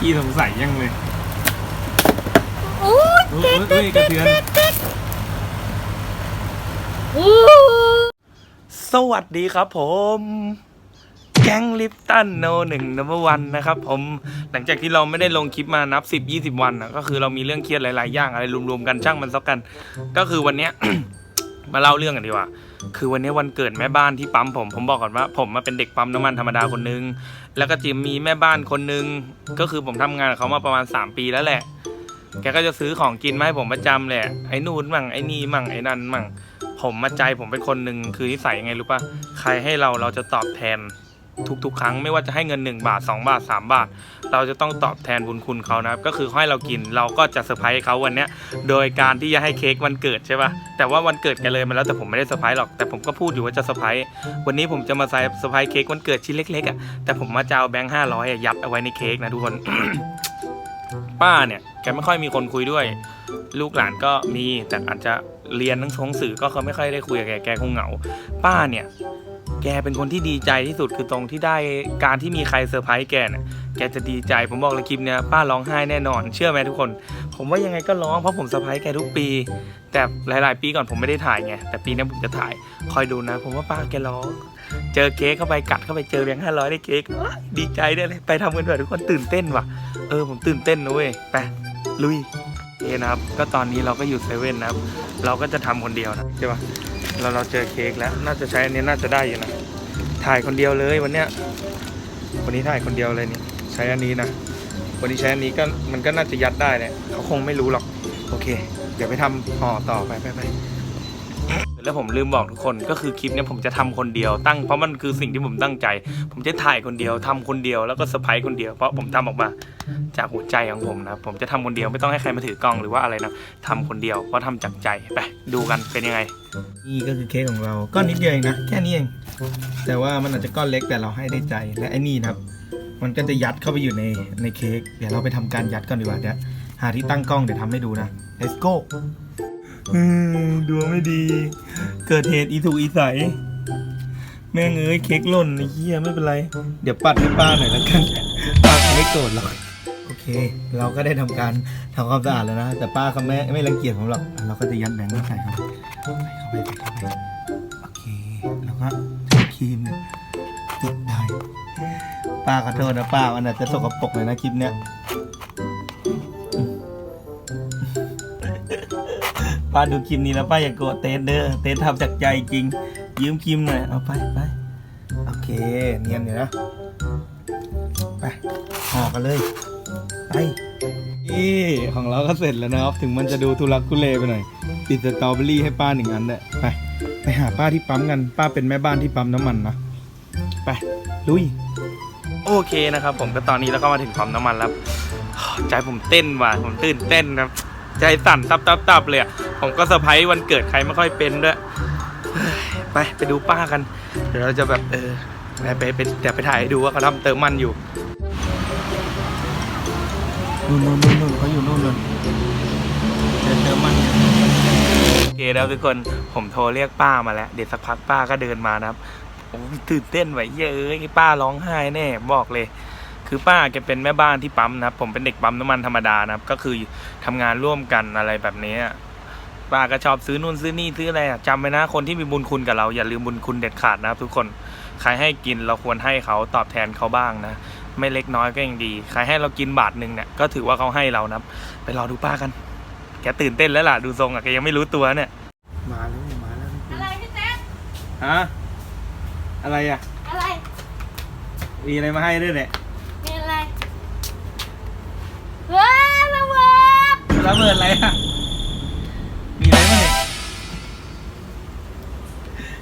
พี่สงสัยยังเลยโอ้ยเฮ้ยเฮ้ยกระเทือนโอ้สวัสดีครับผม แก๊งลิปตันโนหนึ่งนัมเบอร์วันนะครับผมหลังจากที่เราไม่ได้ลงคลิปมานับสิบยี่สิบวันนะก็คือเรามีเรื่องเครียดหลาย ๆ อย่างอะไรรวม ๆ กันช่างมันสักกัน ก็คือวันเนี้ย มาเล่าเรื่องกันดีกว่า คือวันนี้วันเกิดแม่บ้านที่ปั๊มผม ผมบอกก่อนว่า ผมมาเป็นเด็กปั๊มน้ำมันธรรมดาคนนึง แล้วก็จิมมีแม่บ้านคนนึง ก็คือผมทำงานกับเขามาประมาณ 3 ปีแล้วแหละ แกก็จะซื้อของกินมาให้ผมประจำแหละ ไอ้นู่นมั่ง ไอ้นี่มั่ง ไอ้นั่นมั่ง ผมมาใจผมเป็นคนหนึ่งคือนิสัยยังไงรู้ปะใครให้เราเราจะตอบแทน ทุกๆ ครั้งไม่ว่าจะให้เงิน 1 บาท 2 บาท 3 บาท เราจะต้องตอบแทนบุญคุณเขานะครับ ก็คือให้เรากินเราก็จะเซอร์ไพรส์เขาวันเนี้ยโดยการที่จะให้เค้กวันเกิดใช่ปะแต่ว่าวันเกิดกันเลยมาแล้วแต่ผมไม่ได้เซอร์ไพรส์หรอกแต่ผมก็พูดอยู่ว่าจะเซอร์ไพรส์วันนี้ผมจะมาเซอร์ไพรส์เค้กวันเกิดชิ้นเล็กๆอะแต่ผมมาจะเอาแบงค์ห้าร้อยยัดเอาไว้ในเค้กนะทุกคน ป้าเนี่ยแกไม่ค่อยมีคนคุยด้วย ลูกหลานก็มีแต่อาจจะเรียนหนังสือก็เขาไม่ค่อยได้คุยกับแกแกคงเหงา ป้าเนี่ย แกเป็นคนที่ดีใจที่สุดคือตรงที่ได้การที่มีใครเซอร์ไพรส์แกเนี่ยแกจะดีใจผมบอกเลยคลิปเนี้ยป้าร้องไห้แน่นอน เชื่อไหมทุกคน ผมว่ายังไงก็ร้องเพราะผมเซอร์ไพรส์แกทุกปี แต่หลาย ๆ ปีก่อนผมไม่ได้ถ่ายไงแต่ปีนี้ผมจะถ่ายคอยดูนะ ผมว่าป้าแกร้อง เจอเค้กเข้าไปกัดเข้าไปเจอแบงค์ห้าร้อยได้เค้กดีใจได้เลยไปทำกันเถอะทุกคนตื่นเต้นว่ะเออผมตื่นเต้นนะเว้ยไปลุยโอเคนะครับก็ตอนนี้เราก็อยู่เซเว่นนะครับ เราก็จะทำคนเดียวนะใช่ปะ เราเราเจอเค้กแล้วน่าจะใช้อันนี้น่าจะได้อยู่นะถ่ายคนเดียวเลยวันเนี้ยวันนี้ถ่ายคนเดียวเลยนี่ใช้อันนี้นะวันนี้ใช้อันนี้ก็มันก็น่าจะยัดได้แหละเขาคงไม่รู้หรอก โอเค เดี๋ยวไปทำห่อต่อไปไปไป แล้วผมลืมบอกทุกคนก็คือคลิปเนี้ยผมจะทำคนเดียวตั้งเพราะมันคือสิ่งที่ผมตั้งใจ ผมจะถ่ายคนเดียวทำคนเดียวแล้วก็เซอร์ไพรส์คนเดียวเพราะผมทำออกมาจากหัวใจของผมนะผมจะทำคนเดียวไม่ต้องให้ใครมาถือกล้องหรือว่าอะไรนะทำคนเดียวเพราะทำจากใจไปดูกันเป็นยังไงนี่ก็คือเค้กของเราก้อนนิดเดียวเองนะแค่นี้เองแต่ว่ามันอาจจะก้อนเล็กแต่เราให้ได้ใจและไอ้นี่นะครับ มันก็จะยัดเข้าไปอยู่ในในเค้กเดี๋ยวเราไปทำการยัดก่อนดีกว่าเดี๋ยวหาที่ตั้งกล้องเดี๋ยวทำให้ดูนะ let's go ดวงไม่ดี เกิดเหตุอีถูกอีใส แม่งเอ้ยเค้กหล่นไอ้เหี้ยไม่เป็นไร เดี๋ยวปัดให้ป้าหน่อยแล้วกัน ป้าคงไม่โกรธหรอก โอเค เราก็ได้ทำการทำความสะอาดแล้วนะ แต่ป้าเขาไม่ไม่รังเกียจผมหรอก เราก็จะยัดแบงค์ใส่เข้าไปใส่เข้าไปใส่เข้าไปโอเค แล้วก็ช้ครีมเนี่ยติดได้ ป้าขอโทษนะป้ามันอาจจะสกปรกเลยนะคลิปเนี้ย ป้าดูคลิปนี้แล้วป้าอย่าโกรธเต้นเด้อเต้นทำจากใจจริง ยืมครีมหน่อยเอาไปไปโอเคเนียนอยู่นะไปห่อกันเลยไปนี่ของเราก็เสร็จแล้วนะครับ ถึงมันจะดูทุลักทุเลไปหน่อยติดสตรอเบอรี่ให้ป้าหนึ่งอันเลยไปไปหาป้าที่ปั๊มกันป้าเป็นแม่บ้านที่ปั๊มน้ำมันนะไปลุยโอเคนะครับ ผมก็ตอนนี้แล้วก็มาถึงปั๊มน้ำมันแล้วใจผมเต้นว่ะผมตื่นเต้นครับใจสั่นตับตับตับเลยอะ ผมก็เซอร์ไพรส์วันเกิดใครไม่ค่อยเป็นด้วยเฮ้ยไปไปดูป้ากัน เดี๋ยวเราจะแบบเออไปไปไปเดี๋ยวไปถ่ายให้ดูว่าเขาทำเติมมันอยู่นู่นนู่นนู่นนู่นเขาอยู่นู่นนู่นเดี๋ยวเติมมันอยู่โอเคแล้วทุกคนผมโทรเรียกป้ามาแล้ว เดี๋ยวสักพักป้าก็เดินมานะครับโอ้ยตื่นเต้นไหวเยอะเอ้ยป้าร้องไห้แน่บอกเลย คือป้าแกเป็นแม่บ้านที่ปั๊มนะครับ ผมเป็นเด็กปั๊มน้ำมันธรรมดานะครับ ก็คือทำงานร่วมกันอะไรแบบนี้อะ ป้าก็ชอบซื้อนู่นซื้อนี่ซื้ออะไรอะจำไว้นะคนที่มีบุญคุณกับเราอย่าลืมบุญคุณเด็ดขาดนะครับทุกคนใครให้กินเราควรให้เขาตอบแทนเขาบ้างนะ ไม่เล็กน้อยก็ยังดีใครให้เรากินบาทหนึ่งเนี่ยก็ถือว่าเขาให้เรานะครับไปรอดูป้ากันแกตื่นเต้นแล้วล่ะดูทรงอะแกยังไม่รู้ตัวเนี่ย มาแล้วมาแล้วอะไรพี่แจ๊คฮะอะไรอะอะไรมีอะไรมาให้ด้วยเนี่ยมีอะไรเฮ้ยระเบิดระเบิดอะไรอะ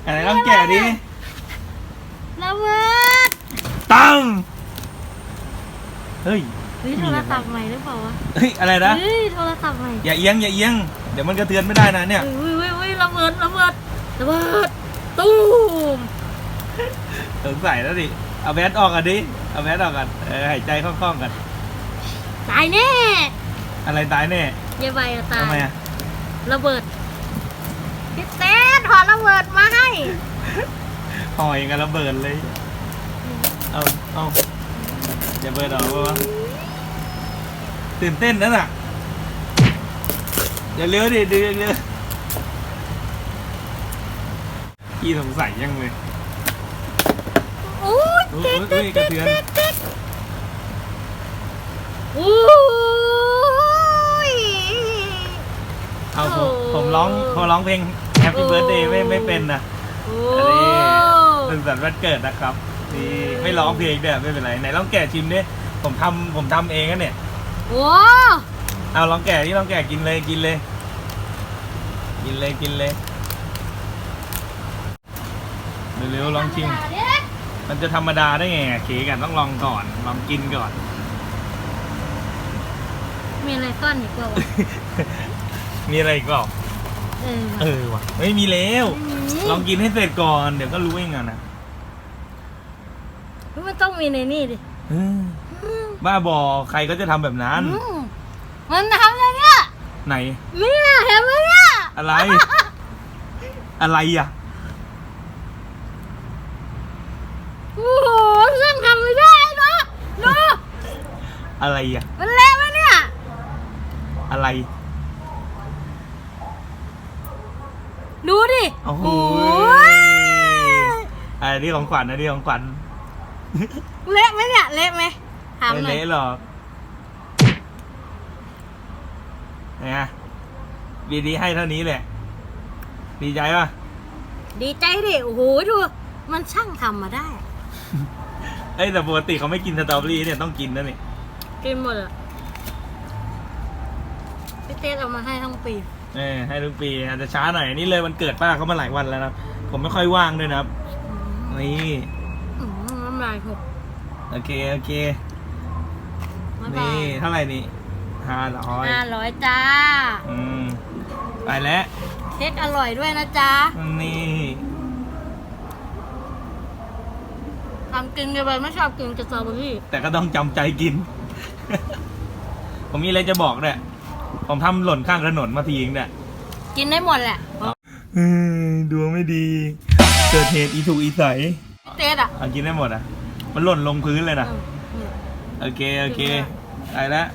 อะไรต้องแกะดิระเบิดตั้งเฮ้ยเฮ้ยโทรศัพท์ใหม่หรือเปล่าวะเฮ้ยอะไรนะเฮ้ยโทรศัพท์ใหม่อย่าเอียงอย่าเอียงเดี๋ยวมันกระเทือนไม่ได้นะเนี่ยเฮ้ยเฮ้ยเฮ้ยระเบิดระเบิดระเบิดตูมสงสัยแล้วดิเอาแมสออกกันดิเอาแมสออกกันเออหายใจคล่องๆกันตายแน่อะไรตายแน่เยาใบอะตาทำไมยอะระเบิด พี่แจ๊คถอดระเบิดมาให้ห่อยังกับระเบิดเลย เอาเอาจะเบิดออกปะวะตื่นเต้นนั่นน่ะอย่าเร็วดิเดือเร็วพี่สงสัยยังเลยอู้อุ๊ยติดอุ๊ติยดกระติดเทือนติดติดอู้ยเอาผมโอ้ผมร้องผมร้องเพลง Happy โอ้ Birthday ไม่ไม่เป็นนะโอ้อันนี้สุขสันต์วันเกิดนะครับนี่ไม่ร้องเพลงเด้อไม่เป็นไรไหนลองแกะชิมดิผมทำผมทำเองนะเนี่ยโอ้เอาลองแกะนี่ลองแกะกินเลยกินเลย กินเลยกินเลยเร็วๆลองชิม มันจะธรรมดาได้ไงอะเค้กอะต้องลองก่อนลองกินก่อน มีอะไรซ่อนอีกเปล่าวะมีอะไรอีกเปล่าเออเออว่ะไม่มีแล้วไม่มีลองกินให้เสร็จก่อนเดี๋ยวก็รู้เองอะนะมันต้องมีในนี่ดิเออบ้าบอใครก็จะทำแบบนั้น อืมมันทำอย่างเงี้ยไหน เนี่ยเห็นไหมเนี่ยอะไร อะไรอะ โอ้โหเรื่องทำไม่ได้เนาะเนาะอะไรอะมันเละไหมเนี่ยอะไร ดูดิโอ้โหยอันนี้ของขวัญอันนี้ของขวัญเละไหมเนี่ยเละไหมถามไม่หน่อยเละหรอกเนี่ยวีดีให้เท่านี้แหละ ดีใจป่ะ ดีใจดิโอ้โหดูมันช่างทำมาได้ เอ้ยแต่ปกติเขาไม่กินสตรอเบอรี่เนี่ยต้องกินนะนี่กินหมดอะพี่เต้เอามาให้ทั้งปี เออให้ทุกปีอาจจะช้าหน่อยอันนี่เลยวันเกิดป้าเขามาหลายวันแล้วนะผมไม่ค่อยว่างด้วยนะครับนี่อืมน้ำลายหกโอเคโอเค บ๊ายบานี่ยเท่าไหร่นี่ห้าร้อยห้าร้อยจ้า อืมไปแล้วเค้กอร่อยด้วยนะจ๊ะนี่ทำกินกันไปไม่ชอบกินกับสตรอเบอรี่แต่ก็ต้องจำใจกิน ผมมีอะไรจะบอกเนี่ย ผมทำหล่นข้างถนนมาทีเองเนี่ยกินได้หมดแหละดวงไม่ดี เกิดเหตุอีถูกอีใสพี่เต้อะ เอากินได้หมดอะ มันหล่นลงพื้นเลยนะอืมอืมโอเค โอเคไปแล้ว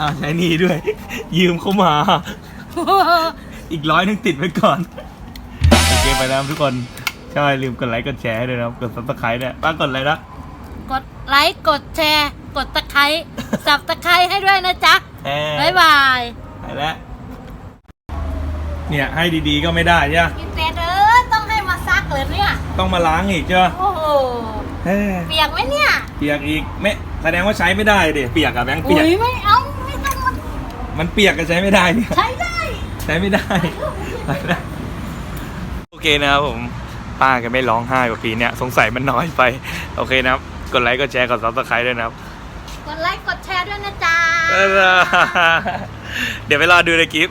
อ้าวใช้หนี่ด้วย ยืมเข้ามา อีกร้อยหนึงติดไว้ก่อน โอเคไปแล้วทุกคน ใช่ ลืมกดไลค์กดแชร์ให้ด้วยนะครับ กดซับสไครต์ด้วยป้ากดอะไรนะ กดไลค์ กดแชร์ กดตะไคร้สับตะไคร้ให้ด้วยนะจ๊ะแชร์บ๊ายบายไปแล้วเนี่ยให้ดีๆก็ไม่ได้ใช่ไหมพี่เต้เออต้องให้มาซักเลยเนี่ย ต้องมาล้างอีกใช่ไหมโอ้โหเฮ้ยเปียกไหมเนี่ย เปียกอีกไม่แสดงว่าใช้ไม่ได้ดิเปียกอะแบงค์เปียกอุ้ยไม่เอาไม่ต้องมามันเปียกก็ใช้ไม่ได้เนี่ย ใช้ได้ ใช้ไม่ได้ไปแล้วโอเคนะครับผม ป้าแกไม่ร้องไห้กว่าปีเนี้ยสงสัยมันน้อยไป โอเคนะครับ กดไลค์กดแชร์กดซับสไครต์ด้วยนะครับ กดไลค์กดแชร์ด้วยนะจ๊ะ เดี๋ยวไปรอดูในคลิป